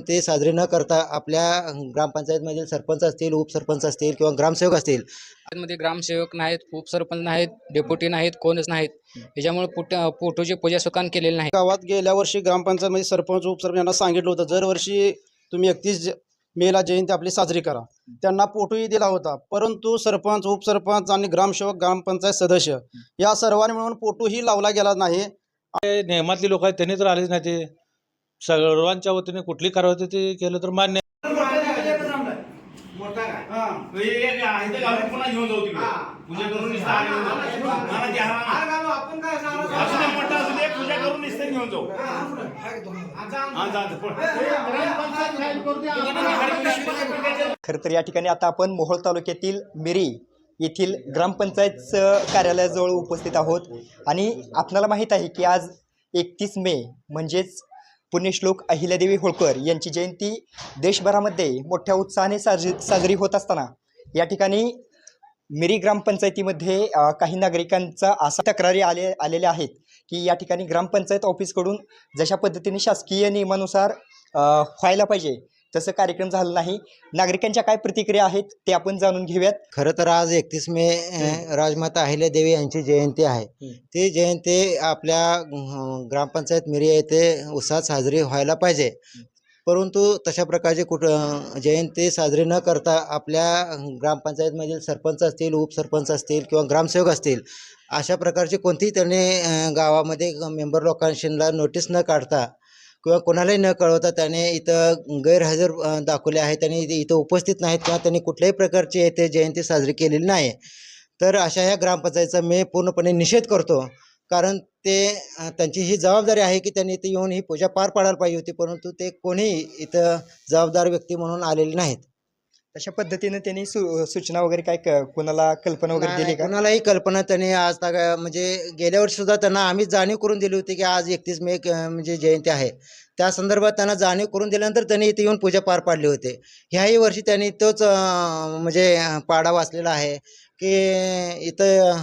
ते साजरे न करता आपल्या ग्रामपंचायतमधील सरपंच असतील उपसरपंच असतील किंवा ग्रामसेवक असतील. मध्ये ग्रामसेवक नाहीत उपसरपंच नाहीत डेप्युटी नाहीत कोणच नाहीत. त्याच्यामुळे पुट पोटोची पूजा सुकान केलेली नाही गावात गेल्या वर्षी ग्रामपंचायतमध्ये सरपंच उपसरपंच यांना सांगितलं होतं दरवर्षी तुम्ही एकतीस मेला जयंती आपली साजरी करा. त्यांना फोटोही दिला होता परंतु सरपंच उपसरपंच आणि ग्रामसेवक ग्रामपंचायत सदस्य या सर्वांनी मिळून फोटोही लावला गेला नाही. ते नियमातली लोक आहेत त्यांनी तर आलेच नाही ते. सर्वांच्या वतीने कुठली कारवाई होती ते केलं तर मान्य हा. खरं तर या ठिकाणी आता आपण मोहोळ तालुक्यातील मिरी येथील ग्रामपंचायत कार्यालयाजवळ उपस्थित आहोत आणि आपणाला माहीत आहे की आज एकतीस मे म्हणजेच पुण्यश्लोक अहिल्यादेवी होळकर यांची जयंती देशभरामध्ये मोठ्या उत्साहाने साजरी साजरी होत असताना. या ठिकाणी मिरी ग्रामपंचायतीमध्ये काही नागरिकांचा असा तक्रारी आले आलेल्या आहेत की या ठिकाणी ग्रामपंचायत ऑफिसकडून जशा पद्धतीने शासकीय नियमानुसार व्हायला पाहिजे तसं कार्यक्रम झाला नाही नागरिकांच्या काय प्रतिक्रिया आहेत ते आपण जाणून घेऊयात. खरं तर आज एकतीस मे अं, राजमाता अहिल्यादेवी यांची जयंती आहे. ती जयंती आपल्या अं, ग्रामपंचायत मिरी येथे उत्साहात साजरी व्हायला पाहिजे. परंतु तशा प्रकारची कुठ अं, जयंती साजरी न करता आपल्या ग्रामपंचायतमधील सरपंच असतील उपसरपंच असतील किंवा ग्रामसेवक असतील अशा प्रकारची कोणतीही त्यांनी अं, गावामध्ये मेंबर लोकांशीला नोटीस न काढता किंवा कोणालाही न कळवता त्याने इथं गैरहजर दाखवले आहे त्यांनी इथं उपस्थित नाहीत किंवा त्यांनी कुठल्याही प्रकारची येथे जयंती साजरी केलेली नाही. तर अशा ह्या ग्रामपंचायतीचा मी पूर्णपणे निषेध करतो. कारण ते त्यांची ही जबाबदारी आहे की त्यांनी इथे येऊन ही पूजा पार पाडायला पाहिजे होती परंतु ते कोणीही इथं जबाबदार व्यक्ती म्हणून आलेले नाहीत. तशा पद्धतीने त्यांनी सु सूचना वगैरे काय क- कोणाला कल्पना वगैरे दिली का? कोणालाही कल्पना त्यांनी आज तक म्हणजे गेल्या वर्षी सुद्धा त्यांना आम्ही जाणीव करून दिली होती की आज एकतीस मे क- म्हणजे जयंती आहे. त्या संदर्भात त्यांना जाणीव करून दिल्यानंतर त्यांनी इथे येऊन पूजा पार पाडली होते. ह्याही वर्षी त्यांनी तोच अं, म्हणजे अं, पाडा वाचलेला आहे की इथं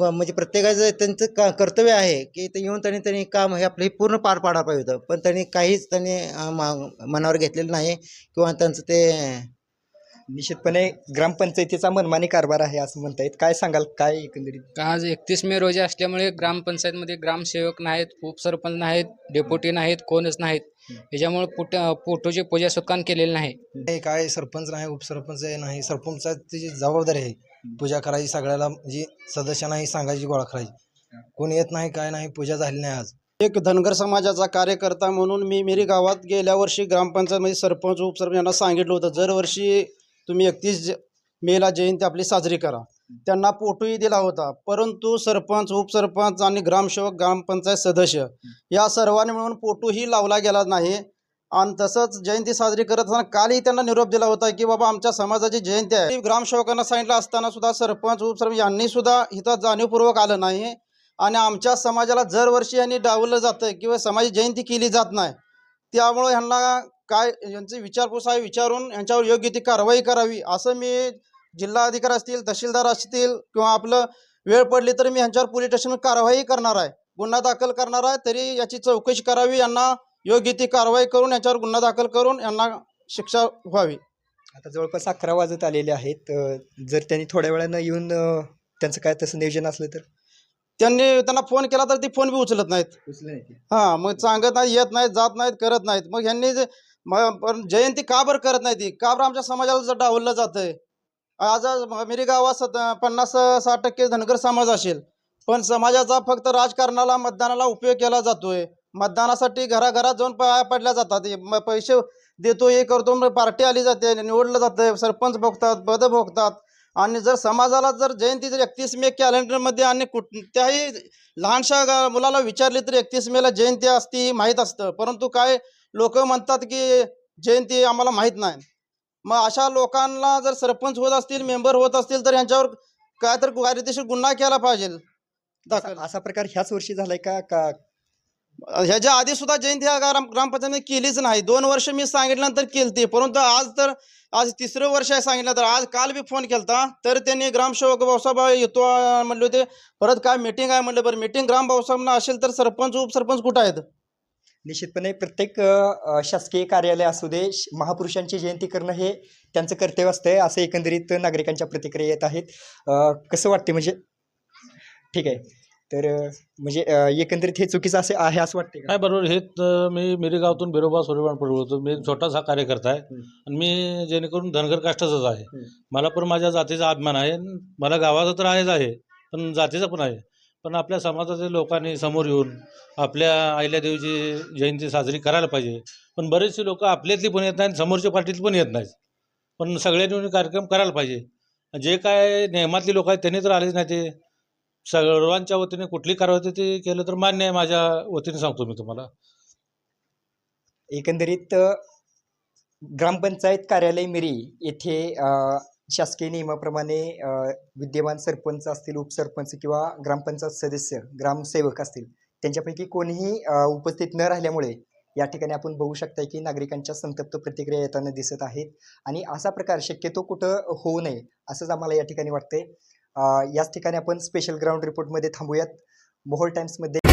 म्हणजे प्रत्येकाचं त्यांचं का कर्तव्य आहे की इथं येऊन त्यांनी त्यांनी काम हे आपलं हे पूर्ण पार पाडायला पाहिजे होतं. पण त्यांनी काहीच त्यांनी अं, मा- मनावर घेतलेलं नाही किंवा त्यांचं ते निश्चितपणे ग्रामपंचायतीचा मनमानी कारभार आहे असं म्हणता येत काय सांगाल? काय एकंदरीत? का आज एकतीस मे रोजी असल्यामुळे ग्रामपंचायतमध्ये ग्रामसेवक नाहीत उपसरपंच नाहीत डेप्युटी नाहीत कोणच नाहीत. त्याच्यामुळे पुट पोटोची पूजा सुकान केलेली नाही. हे काय सरपंच नाही उपसरपंच नाही सरपंचाची जबाबदारी आहे पूजा करायची सगळ्याला म्हणजे सदस्यांनाही सांगायची गोळा करायची. कोणी येत नाही काय नाही पूजा झाली नाही आज. एक धनगर समाजाचा कार्यकर्ता म्हणून मी मेरी गावात गेल्या वर्षी ग्रामपंचायतमध्ये सरपंच उपसरपंच यांना सांगितलं होतं. दरवर्षी तुम्ही एकतीस मेला जयंती आपली साजरी करा. त्यांना फोटोही दिला होता. परंतु सरपंच उपसरपंच आणि ग्रामसेवक ग्रामपंचायत सदस्य या सर्वांनी मिळून फोटोही लावला गेला नाही. आणि तसंच जयंती साजरी करत असताना कालही त्यांना निरोप दिला होता की बाबा आमच्या समाजाची जयंती आहे. ग्रामसेवकांना सांगितलं असताना सुद्धा सरपंच उपसरपंच यांनी सुद्धा इथं जाणीवपूर्वक आलं नाही. आणि आमच्या समाजाला दरवर्षी यांनी डावलं जातं किंवा समाजाची जयंती केली जात नाही. त्यामुळं ह्यांना काय यांचे विचारपूस आहे विचारून यांच्यावर योग्य ती कारवाई करावी असं मी जिल्हाधिकारी असतील तहसीलदार असतील किंवा आपलं वेळ पडली तर मी ह्यांच्यावर पोलीस स्टेशन कारवाई करणार आहे. गुन्हा दाखल करणार आहे तरी याची चौकशी करावी यांना योग्य ती कारवाई करून याच्यावर गुन्हा दाखल करून यांना शिक्षा व्हावी. आता जवळपास अकरा वाजत आलेले आहेत जर त्यांनी थोड्या वेळानं येऊन त्यांचं काय तसं नियोजन असलं तर? त्यांनी त्यांना फोन केला तर ते फोन बी उचलत नाहीत. हां मग सांगत नाही येत नाहीत जात नाहीत करत नाहीत. मग ह्यांनी जे- म- पण जयंती का बरं करत नाही ती? का बरं आमच्या समाजाला जर डावललं जातंय? आज आज मिरी गावात सत पन्नास साठ टक्के धनगर समाज असेल. पण समाजाचा फक्त राजकारणाला मतदानाला उपयोग केला जातोय. मतदानासाठी घराघरात जाऊन पाया पडल्या जातात. म- पैसे देतो हे करतो मग पार्टी आली जाते निवडलं जातं सरपंच भोगतात पदं भोगतात. आणि जर समाजाला जर जयंती जर एकतीस मे कॅलेंडरमध्ये आणि कुठत्याही लहानशा गा- मुलाला विचारली तर एकतीस मेला जयंती असती ही माहीत असतं. परंतु काय लोक म्हणतात की जयंती आम्हाला माहीत नाही. मग अशा लोकांना जर सरपंच होत असतील मेंबर होत असतील तर यांच्यावर काय तर कायदेशीर गुन्हा केला पाहिजे. दाखल असा प्रकार ह्याच वर्षी झालाय का? का ह्याच्या आधी सुद्धा जयंती ग्राम ग्रामपंचायतीने केलीच नाही. दोन वर्ष मी सांगितल्यानंतर केलती परंतु आज तर आज तिसरं वर्ष आहे सांगितलं तर आज काल मी फोन केलता तर त्यांनी ग्रामसेवक भाऊसाहेब येतो म्हणले होते परत काय मिटिंग आहे म्हणलं बरं मिटिंग ग्राम भाऊसाहेबांना असेल तर सरपंच उपसरपंच कुठं आहेत? निश्चितपणे प्रत्येक शासकीय कार्यालय असू दे श- महापुरुषांची जयंती करणं हे त्यांचं कर्तव्य असतं असं एकंदरीत नागरिकांच्या प्रतिक्रिया येत आहेत. कसं वाटते म्हणजे? ठीक आहे. तर म्हणजे एकंदरीत हे चुकीचं असे आहे असं वाटते काय बरोबर. हे तर मी मिरी गावातून बिरोबा सूर्यवान पडवतो मी छोटासा कार्यकर्ता आहे. आणि मी जेणेकरून धनगर काष्टाचाच आहे. मला पण माझ्या जातीचा अभिमान आहे. मला गावाचा तर आहेच आहे पण जातीचा पण आहे. पण आपल्या समाजाच्या लोकांनी समोर येऊन आपल्या आईल्या देवीची जयंती साजरी करायला पाहिजे. पण बरेचसे लोक आपल्यातली पण येत नाहीत समोरच्या पार्टीतली पण येत नाहीत. पण सगळ्यांनी कार्यक्रम करायला पाहिजे. जे काय नियमातली लोक आहेत त्यांनी तर आलेच नाही ते. सर्वांच्या वतीने कुठली कारवाई होते ते केलं तर मान्य आहे माझ्या वतीने सांगतो मी तुम्हाला. एकंदरीत ग्रामपंचायत कार्यालय मिरी येथे शासकीय नियमाप्रमाणे विद्यमान सरपंच असतील उपसरपंच किंवा ग्रामपंचायत सदस्य ग्रामसेवक असतील त्यांच्यापैकी कोणीही उपस्थित न राहिल्यामुळे या ठिकाणी आपण बघू शकता की नागरिकांच्या संतप्त प्रतिक्रिया येताना दिसत आहेत. आणि असा प्रकार शक्यतो कुठं होऊ नये असंच आम्हाला या ठिकाणी वाटतंय. याच ठिकाणी आपण स्पेशल ग्राउंड रिपोर्टमध्ये थांबूयात. मोहोळ टाइम्समध्ये